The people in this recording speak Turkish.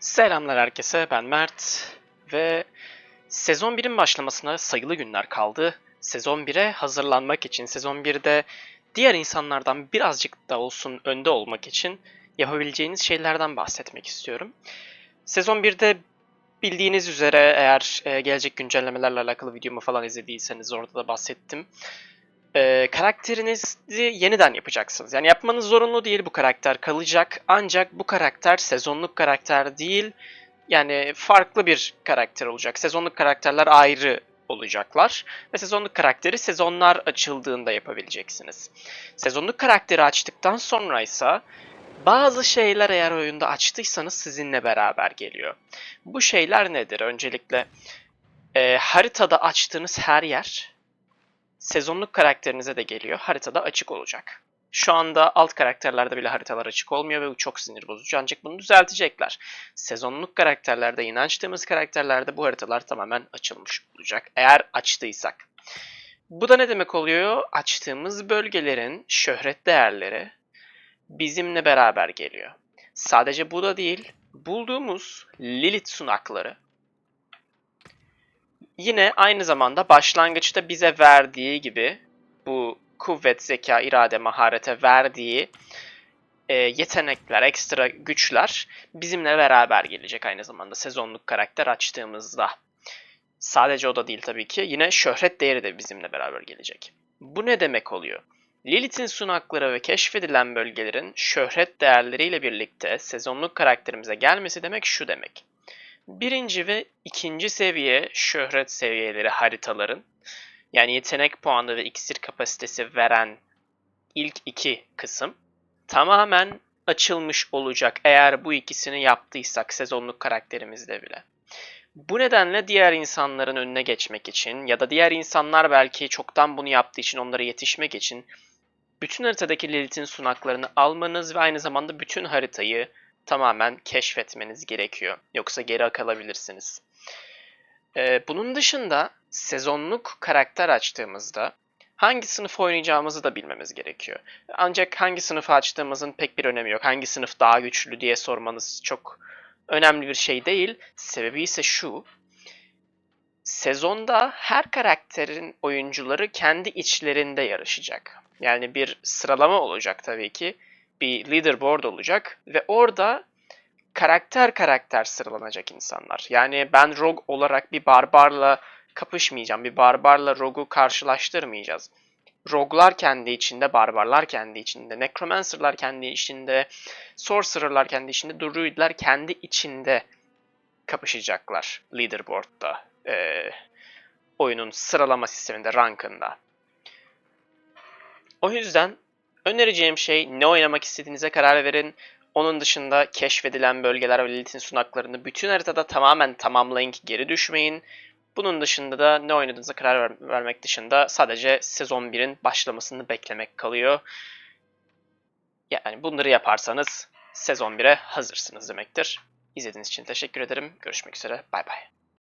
Selamlar herkese, ben Mert ve sezon 1'in başlamasına sayılı günler kaldı. Sezon 1'e hazırlanmak için, sezon 1'de diğer insanlardan birazcık da olsun önde olmak için yapabileceğiniz şeylerden bahsetmek istiyorum. Sezon 1'de bildiğiniz üzere eğer e, gelecek güncellemelerle alakalı videomu falan izlediyseniz orada da bahsettim. E, karakterinizi yeniden yapacaksınız. Yani yapmanız zorunlu değil bu karakter kalacak. Ancak bu karakter sezonluk karakter değil. Yani farklı bir karakter olacak. Sezonluk karakterler ayrı olacaklar. Ve sezonluk karakteri sezonlar açıldığında yapabileceksiniz. Sezonluk karakteri açtıktan sonra ise bazı şeyler eğer oyunda açtıysanız sizinle beraber geliyor. Bu şeyler nedir? Öncelikle e, haritada açtığınız her yer sezonluk karakterinize de geliyor. Haritada açık olacak. Şu anda alt karakterlerde bile haritalar açık olmuyor ve bu çok sinir bozucu ancak bunu düzeltecekler. Sezonluk karakterlerde, yeni açtığımız karakterlerde bu haritalar tamamen açılmış olacak. Eğer açtıysak. Bu da ne demek oluyor? Açtığımız bölgelerin şöhret değerleri bizimle beraber geliyor. Sadece bu da değil, bulduğumuz Lilith sunakları yine aynı zamanda başlangıçta bize verdiği gibi bu kuvvet, zeka, irade, maharete verdiği e, yetenekler, ekstra güçler bizimle beraber gelecek aynı zamanda sezonluk karakter açtığımızda. Sadece o da değil tabii ki. Yine şöhret değeri de bizimle beraber gelecek. Bu ne demek oluyor? Lilith'in sunakları ve keşfedilen bölgelerin şöhret değerleriyle birlikte sezonluk karakterimize gelmesi demek şu demek. Birinci ve ikinci seviye şöhret seviyeleri haritaların yani yetenek puanı ve iksir kapasitesi veren ilk iki kısım tamamen açılmış olacak eğer bu ikisini yaptıysak sezonluk karakterimizde bile. Bu nedenle diğer insanların önüne geçmek için ya da diğer insanlar belki çoktan bunu yaptığı için onlara yetişmek için bütün haritadaki Lilith'in sunaklarını almanız ve aynı zamanda bütün haritayı tamamen keşfetmeniz gerekiyor. Yoksa geri kalabilirsiniz. Ee, bunun dışında sezonluk karakter açtığımızda hangi sınıf oynayacağımızı da bilmemiz gerekiyor. Ancak hangi sınıfı açtığımızın pek bir önemi yok. Hangi sınıf daha güçlü diye sormanız çok önemli bir şey değil. Sebebi ise şu. Sezonda her karakterin oyuncuları kendi içlerinde yarışacak. Yani bir sıralama olacak tabii ki. Bir leaderboard olacak ve orada karakter karakter sıralanacak insanlar. Yani ben rogue olarak bir barbarla kapışmayacağım. Bir barbarla rogue'u karşılaştırmayacağız. Rogue'lar kendi içinde, barbarlar kendi içinde, necromancer'lar kendi içinde, sorcerer'lar kendi içinde, druid'ler kendi içinde kapışacaklar leaderboard'da. Ee, oyunun sıralama sisteminde, rankında. O yüzden önereceğim şey ne oynamak istediğinize karar verin. Onun dışında keşfedilen bölgeler ve Lilith'in sunaklarını bütün haritada tamamen tamamlayın ki geri düşmeyin. Bunun dışında da ne oynadığınıza karar ver- vermek dışında sadece sezon 1'in başlamasını beklemek kalıyor. Yani bunları yaparsanız sezon 1'e hazırsınız demektir. İzlediğiniz için teşekkür ederim. Görüşmek üzere. Bay bay.